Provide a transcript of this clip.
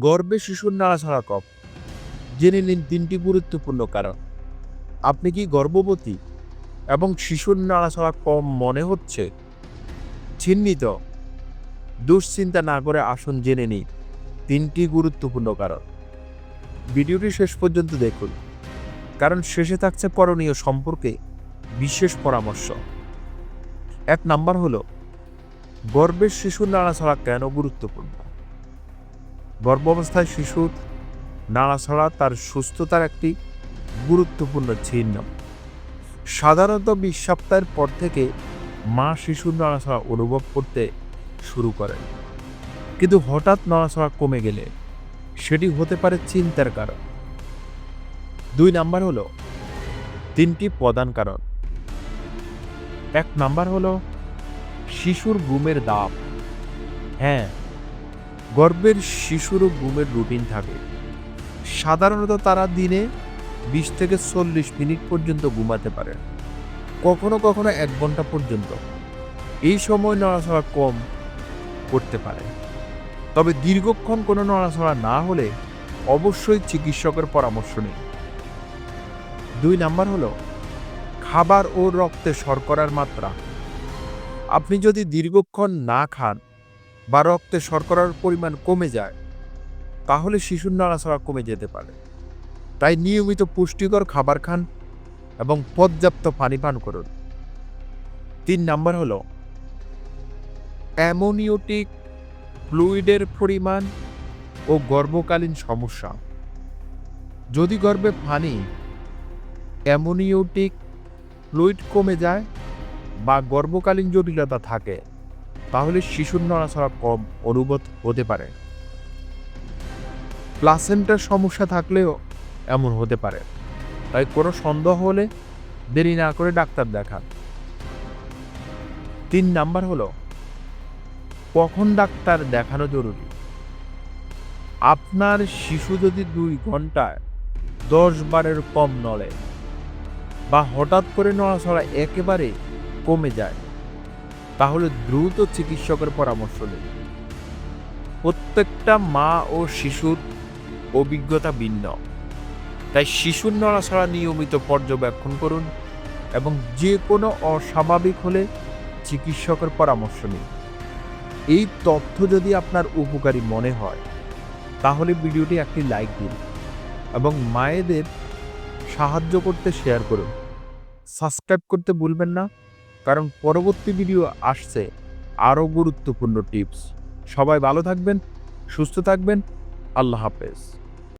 গর্ভে শিশুর নাড়াছাড়া কম জেনে নিন তিনটি গুরুত্বপূর্ণ কারণ। আপনি কি গর্ভবতী? এবং শিশুর নাড়াছাড়া কম মনে হচ্ছে? চিহ্নিত। দুশ্চিন্তা না করে আসুন জেনে নিই তিনটি গুরুত্বপূর্ণ কারণ। ভিডিওটি শেষ পর্যন্ত দেখুন। কারণ শেষে থাকছে করণীয় সম্পর্কে বিশেষ পরামর্শ। এক নাম্বার হলো গর্বের শিশুর নাড়াছাড়া কেন গুরুত্বপূর্ণ? গর্ভাবস্থায় শিশুর নাড়াছাড়া তার সুস্থতার একটি গুরুত্বপূর্ণ চিহ্ন। সাধারণত বিশ সপ্তাহের পর থেকে মা শিশুর নড়াচড়া অনুভব করতে শুরু করেন। কিন্তু হঠাৎ নড়াচড়া কমে গেলে সেটি হতে পারে চিন্তার কারণ। দুই নাম্বার হলো তিনটি প্রধান কারণ। এক নাম্বার হলো শিশুর ঘুমের দাব হ্যাঁ গর্ভের শিশুরও ঘুমের রুটিন থাকে। সাধারণত তারা দিনে বিশ থেকে চল্লিশ মিনিট পর্যন্ত ঘুমাতে পারে। কখনো কখনো এক ঘণ্টা পর্যন্ত। এই সময় নড়াচড়া কম করতে পারে। তবে দীর্ঘক্ষণ কোনো নড়াচড়া না হলে অবশ্যই চিকিৎসকের পরামর্শ নিন। দুই নাম্বার হলো, খাবার ও রক্তে শর্করার মাত্রা। আপনি যদি দীর্ঘক্ষণ না খান বা রক্তে শর্করার পরিমাণ কমে যায়, তাহলে শিশুর নড়াচড়া কমে যেতে পারে। তাই নিয়মিত পুষ্টিকর খাবার খান এবং পর্যাপ্ত পানি পান করুন। তিন নাম্বার হলো, অ্যামোনিওটিক ফ্লুইডের পরিমাণ ও গর্ভকালীন সমস্যা। যদি গর্ভে পানি অ্যামোনিওটিক ফ্লুইড কমে যায় বা গর্ভকালীন জটিলতা থাকে তাহলে শিশুর নড়াচড়া কম অনুভূত হতে পারে। প্লাসেন্টার সমস্যা থাকলেও এমন হতে পারে। তাই কোনো সন্দেহ হলে দেরি না করে ডাক্তার দেখান। তিন নাম্বার হলো, কখন ডাক্তার দেখানো জরুরি? আপনার শিশু যদি দুই ঘন্টায় দশ বারের কম নড়ে বা হঠাৎ করে নড়াচড়া একেবারে কমে যায় তাহলে দ্রুত চিকিৎসকের পরামর্শ নিন। প্রত্যেকটা মা ও শিশুর অভিজ্ঞতা ভিন্ন। তাই শিশুর নড়াচড়া নিয়মিত পর্যবেক্ষণ করুন এবং যে কোনো অস্বাভাবিক হলে চিকিৎসকের পরামর্শ নিন। এই তথ্য যদি আপনার উপকারী মনে হয়, তাহলে ভিডিওটি একটি লাইক দিন এবং মায়েদের সাহায্য করতে শেয়ার করুন। সাবস্ক্রাইব করতে ভুলবেন না। কারণ পরবর্তী ভিডিও আসছে আরও গুরুত্বপূর্ণ টিপস সবাই ভালো থাকবেন সুস্থ থাকবেন আল্লাহ হাফেজ।